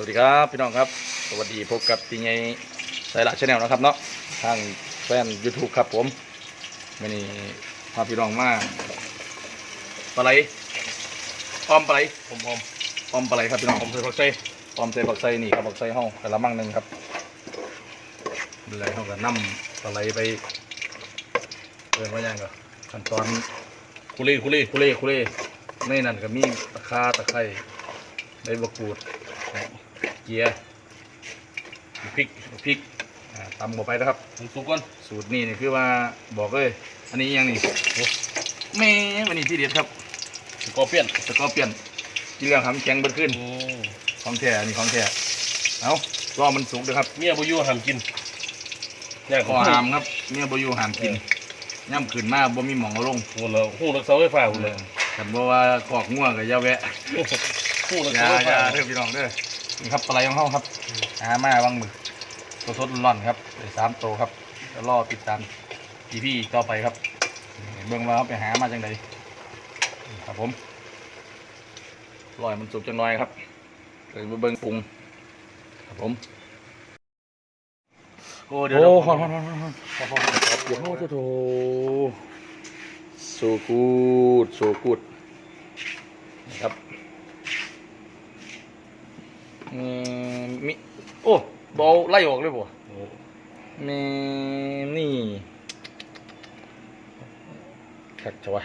วัสดีครับพี่น้องครับ สวัสดีพบกับตีไงสายละชาแนลนะครับเนาะทางแฟน YouTube ครับผมวันนี้พาพี่น้องมาปลาไหลอ้อมปลาไหลผมผมอ้อมปลาไหลครับพี่น้องผมใส่ผักใส่อ้อมใส่บักไส้นี่ครับบักไส้ห้องกระมังหนึ่งครับเลยห้องกับน้ำปลาไหลไปเปิดว่ายังก็ขั้นตอนคุรีคุรีคุเล่คุเล่ในนั่นก็มีตะคาตะไคร้ใบมะกรูด เกียร์พริกพริกอ่าตำเข้าไปนะครับ ผมสุกก่อนสูตรนี้นี่คือว่าบอกเลย อันนี้ยังนี่โอ้แม่วันนี้ที่เด็ดครับสกอร์เปียนสกอร์เปลี่ยนกินเรื่องทำแข็งเบิดขึ้น โอ้ของแท้อันนี้ของแท้เอารอมันสุกด้วยครับเมียบุยูทำกินเนี่ยขอหามครับเมียบอยู่หามกินย่ำขืนมาบ่มีหมองเอาลงหูเราหูรักเสาไฟฟ้าหูเลยแต่บ่ว่าขอกง่วงกับยาแวะหูรักอย่าเสาไฟอย่าฟ้าเด้อพี่น้องเด้อ นี่ครับปลาไหลของเฮาครับหามาบางมือตัวสดร้อนครับสามโตครับแล้วรอติดตามอีพี่ต่อไปครับ เบิ่งว่าเขาไปหามาจังไดครับผมรอยมันสุกจังน่อยครับเดี๋ยมาเบิ่งปรุงครับผมโอ้เดี๋ยวโอ้เดี๋ยวฮอนฮอนฮอนฮอนโอ้โหโถโซกูดโซกูดนะครับ มีโอ้บอลไล่ออกเลยบ่โแม่นี่ขัดชวะ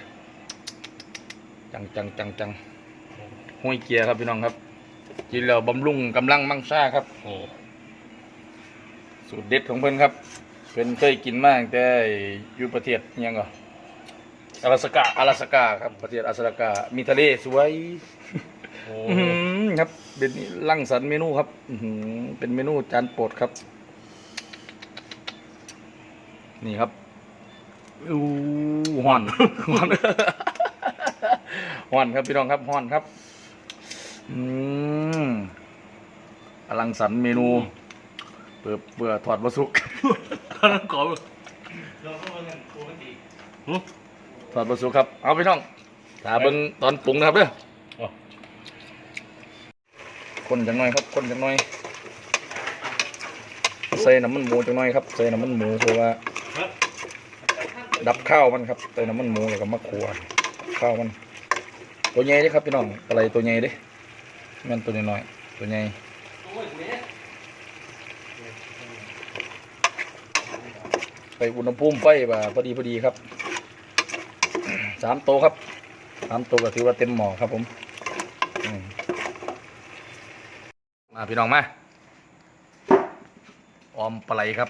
จังจังจังจังห้วยเกียร์ครับพี่น้องครับกินแล้วบำรุงกำลังมั่งซ่าครับโอ้สูตรเด็ดของเพื่อนครับ เพื่อนเคยกินมากแต่อยู่ประเทศยังก่ออาลาสกาอาลาสกาครับประเทศอาลาสกามีทะเลสวยโอ้ เป็นรังสรรเมนูครับเป็นเมนูจานโปรดครับ นี่ครับอู้ห่อนห่อนห่อนครับพี่น้องครับห่อนครับอืมอลังสรรเมนูเปื่อเปื่อถอดบะสุกข้าวน้ำกรอบถอดบะสุกครับ เอาพี่น้องถาเบิ่งตอนปรุงนะครับเด้ออ๋อ คนจังหน่อยครับคนจังหน่อยใส่น้ำมันหมูจังหน่อยครับใส่น้ำมันหมูเพราะว่า ดับข้าวมันครับใส่น้ำมันหมูแล้วก็มะขัวข้าวมัน ตัวใหญ่ด้ครับพี่น้องอะไรตัวใหญ่ด้แม่นตัวน้อยๆตัวใหญ่ไปอุณหภูมิไฟบ่าพอดีพอดีครับสามโตครับสามโตก็ถือว่าเต็มหม้อครับผม พี่น้องมาออมปลาไหลครับ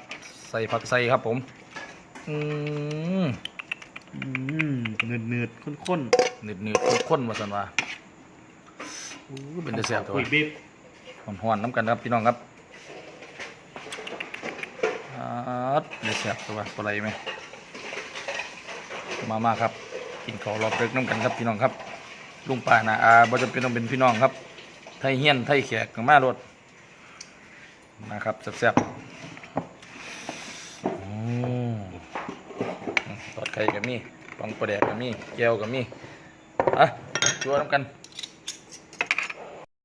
ใส่ผักใส่ครับผม อืมอืมเนืดเนืดข้นข้นหนืดหนืดๆข้นๆมาสันว่าอู้เป็นแต่แซ่บตัวคุยบีบห่อนน้ำกันครับพี่น้องครับอาดเดี๋ยวแซ่บตัวปลาไหลไหมมามาครับ กินข้าวรอบเลิกน้ำกันครับพี่น้องครับลุงป้านาอาบ่จำเป็นต้องเป็นพี่น้องครับ ทยเฮียนไทยแขกมารถนะครับแซ่บๆตอดไข่กับมีปังปลาแดกกับมีแก้วกับมีอะชัวร์น้ำกัน